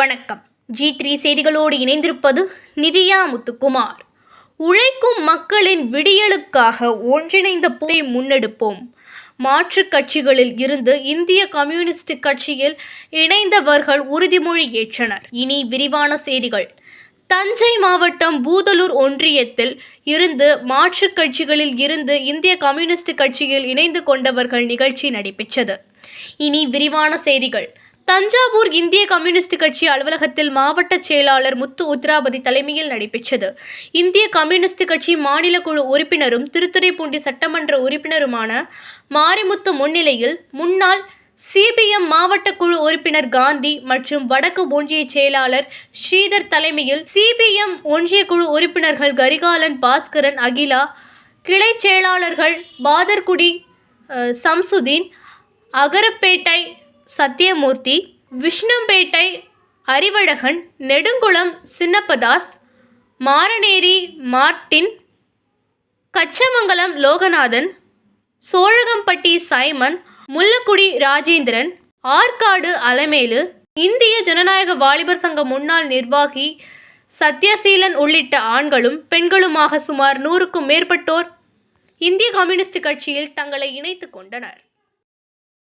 வணக்கம். G three செய்திகளோடு இணைந்திருப்பது நிதியா முத்துக்குமார். உழைக்கும் மக்களின் விடியலுக்காக ஒன்றிணைந்த போரை முன்னெடுப்போம். மாற்றுக் கட்சிகளில் இருந்து இந்திய கம்யூனிஸ்ட் கட்சியில் இணைந்தவர்கள் உறுதிமொழி ஏற்றனர். இனி விரிவான செய்திகள். தஞ்சை மாவட்டம் பூதலூர் ஒன்றியத்தில் இருந்து மாற்றுக் கட்சிகளில் இருந்து இந்திய கம்யூனிஸ்ட் கட்சியில் இணைந்து கொண்டவர்கள் நிகழ்ச்சி நடைபெற்றது. இனி விரிவான செய்திகள். தஞ்சாவூர் இந்திய கம்யூனிஸ்ட் கட்சி அலுவலகத்தில் மாவட்ட செயலாளர் முத்து உத்ராபதி தலைமையில் நடைபெற்றது. இந்திய கம்யூனிஸ்ட் கட்சி மாநில குழு உறுப்பினரும் திருத்துறைப்பூண்டி சட்டமன்ற உறுப்பினருமான மாரிமுத்து முன்னிலையில் முன்னாள் சிபிஎம் மாவட்ட குழு உறுப்பினர் காந்தி மற்றும் வடக்கு ஒன்றிய செயலாளர் ஸ்ரீதர் தலைமையில் சிபிஎம் ஒன்றிய குழு உறுப்பினர்கள் கரிகாலன் பாஸ்கரன் அகிலா கிளை செயலாளர்கள் பாதர்குடி சம்சுதீன் அகரப்பேட்டை சத்யமூர்த்தி விஷ்ணும்பேட்டை அறிவழகன் நெடுங்குளம் சின்னப்பதாஸ் மாரநேரி மார்ட்டின் கச்சமங்கலம் லோகநாதன் சோழகம்பட்டி சைமன் முல்லக்குடி ராஜேந்திரன் ஆற்காடு அலமேலு இந்திய ஜனநாயக வாலிபர் சங்க முன்னாள் நிர்வாகி சத்யசீலன் உள்ளிட்ட ஆண்களும் பெண்களுமாக சுமார் நூறுக்கும் மேற்பட்டோர் இந்திய கம்யூனிஸ்ட் கட்சியில் தங்களை இணைத்து கொண்டனர்.